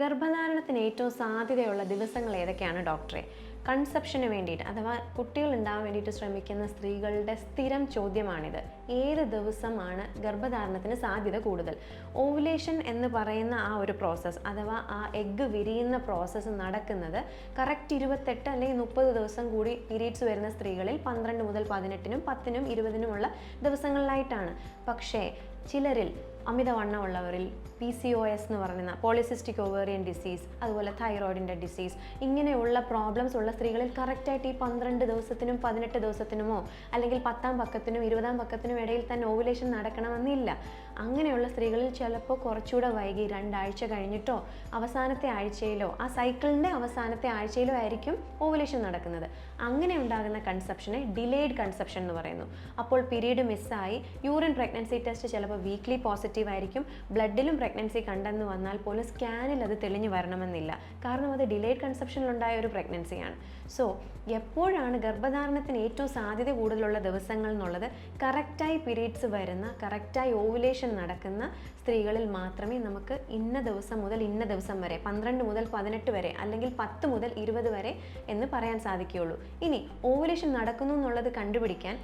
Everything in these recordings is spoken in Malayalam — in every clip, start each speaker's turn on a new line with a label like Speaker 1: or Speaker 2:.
Speaker 1: ഗർഭധാരണത്തിന് ഏറ്റവും സാധ്യതയുള്ള ദിവസങ്ങൾ ഏതൊക്കെയാണ് ഡോക്ടറെ? കൺസെപ്ഷന് വേണ്ടിയിട്ട് അഥവാ കുട്ടികൾ ഉണ്ടാവാൻ വേണ്ടിയിട്ട് ശ്രമിക്കുന്ന സ്ത്രീകളുടെ സ്ഥിരം ചോദ്യമാണിത്. ഏത് ദിവസമാണ് ഗർഭധാരണത്തിന് സാധ്യത കൂടുതൽ? ഓവുലേഷൻ എന്ന് പറയുന്ന ആ ഒരു പ്രോസസ്സ് അഥവാ ആ എഗ്ഗ് വിരിയുന്ന പ്രോസസ്സ് നടക്കുന്നത് കറക്റ്റ് ഇരുപത്തെട്ട് അല്ലെങ്കിൽ മുപ്പത് ദിവസം കൂടി പീരീഡ്സ് വരുന്ന സ്ത്രീകളിൽ പന്ത്രണ്ട് മുതൽ പതിനെട്ടിനും പത്തിനും ഇരുപതിനുമുള്ള ദിവസങ്ങളിലായിട്ടാണ്. പക്ഷേ ചിലരിൽ അമിതവണ്ണമുള്ളവരിൽ പി സി ഒ എസ് എന്ന് പറയുന്ന പോളിസിസ്റ്റിക് ഓവേറിയൻ ഡിസീസ് അതുപോലെ തൈറോയിഡിന്റെ ഡിസീസ് ഇങ്ങനെയുള്ള പ്രോബ്ലംസ് ഉള്ള സ്ത്രീകളിൽ കറക്റ്റായിട്ട് ഈ പന്ത്രണ്ട് ദിവസത്തിനും പതിനെട്ട് ദിവസത്തിനുമോ അല്ലെങ്കിൽ പത്താം പക്കത്തിനും ഇരുപതാം പക്കത്തിനും ഇടയിൽ തന്നെ ഓവുലേഷൻ നടക്കണമെന്നില്ല. അങ്ങനെയുള്ള സ്ത്രീകളിൽ ചിലപ്പോൾ കുറച്ചുകൂടെ വൈകി രണ്ടാഴ്ച കഴിഞ്ഞിട്ടോ അവസാനത്തെ ആഴ്ചയിലോ ആ സൈക്കിളിന്റെ അവസാനത്തെ ആഴ്ചയിലോ ആയിരിക്കും ഓവുലേഷൻ നടക്കുന്നത്. അങ്ങനെ ഉണ്ടാകുന്ന കൺസെപ്ഷനെ ഡിലേഡ് കൺസെപ്ഷൻ എന്ന് പറയുന്നു. അപ്പോൾ പീരീഡ് മിസ്സായി യൂറിൻ പ്രഗ്നൻസി ടെസ്റ്റ് ചിലപ്പോൾ വീക്ക്ലി പോസിറ്റീവ് ആയിരിക്കും. ബ്ലഡിലും പ്രഗ്നൻസി കണ്ടെന്ന് വന്നാൽ പോലും സ്കാനിൽ അത് തെളിഞ്ഞു വരണമെന്നില്ല. കാരണം അത് ഡിലേഡ് കൺസെപ്ഷനിലുണ്ടായ ഒരു പ്രഗ്നൻസിയാണ്. സോ എപ്പോഴാണ് ഗർഭധാരണത്തിന് ഏറ്റവും സാധ്യത കൂടുതലുള്ള ദിവസങ്ങൾ എന്നുള്ളത് കറക്റ്റായി പീരീഡ്സ് വരുന്ന കറക്റ്റായി ഓവുലേഷൻ നടക്കുന്ന സ്ത്രീകളിൽ മാത്രമേ നമുക്ക് ഇന്ന ദിവസം മുതൽ ഇന്ന ദിവസം വരെ പന്ത്രണ്ട് മുതൽ പതിനെട്ട് വരെ അല്ലെങ്കിൽ പത്ത് മുതൽ ഇരുപത് വരെ എന്ന് പറയാൻ സാധിക്കുകയുള്ളൂ. ഇനി ഓവുലേഷൻ നടക്കുന്നു എന്നുള്ളത് കണ്ടുപിടിക്കാൻ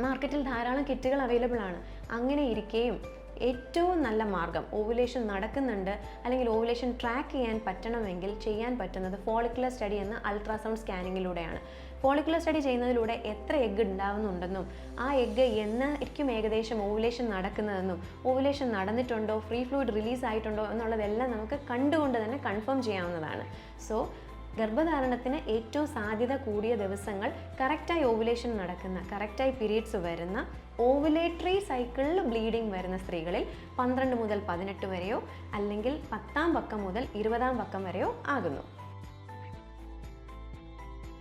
Speaker 1: മാർക്കറ്റിൽ ധാരാളം കിറ്റുകൾ അവൈലബിൾ ആണ്. അങ്ങനെ ഇരിക്കുകയും ഏറ്റവും നല്ല മാർഗം ഓവുലേഷൻ നടക്കുന്നുണ്ട്. അല്ലെങ്കിൽ ഓവുലേഷൻ ട്രാക്ക് ചെയ്യാൻ പറ്റണമെങ്കിൽ ചെയ്യാൻ പറ്റുന്നത് ഫോളിക്കുലർ സ്റ്റഡി എന്ന അൾട്രാസൗണ്ട് സ്കാനിങ്ങിലൂടെയാണ് ഫോളിക്കുലർ സ്റ്റഡി ചെയ്യുന്നതിലൂടെ എത്ര എഗ്ഗ് ഉണ്ടാവുന്നുണ്ടെന്നും ആ എഗ്ഗ് എന്നായിരിക്കും ഏകദേശം ഓവുലേഷൻ നടക്കുന്നതെന്നും ഓവുലേഷൻ നടന്നിട്ടുണ്ടോ ഫ്രീ ഫ്ലൂയിഡ് റിലീസ് ആയിട്ടുണ്ടോ എന്നുള്ളതെല്ലാം നമുക്ക് കണ്ടുകൊണ്ട് തന്നെ കൺഫേം ചെയ്യാവുന്നതാണ്. സോ ഗർഭധാരണത്തിന് ഏറ്റവും സാധ്യത കൂടിയ ദിവസങ്ങൾ കറക്റ്റായി ഓവുലേഷൻ നടക്കുന്ന കറക്റ്റായി പീരീഡ്സ് വരുന്ന ഓവുലേറ്ററി സൈക്കിളിൽ ബ്ലീഡിംഗ് വരുന്ന സ്ത്രീകളിൽ പന്ത്രണ്ട് മുതൽ പതിനെട്ട് വരെയോ അല്ലെങ്കിൽ പത്താം പക്കം മുതൽ ഇരുപതാം പക്കം വരെയോ ആകുന്നു.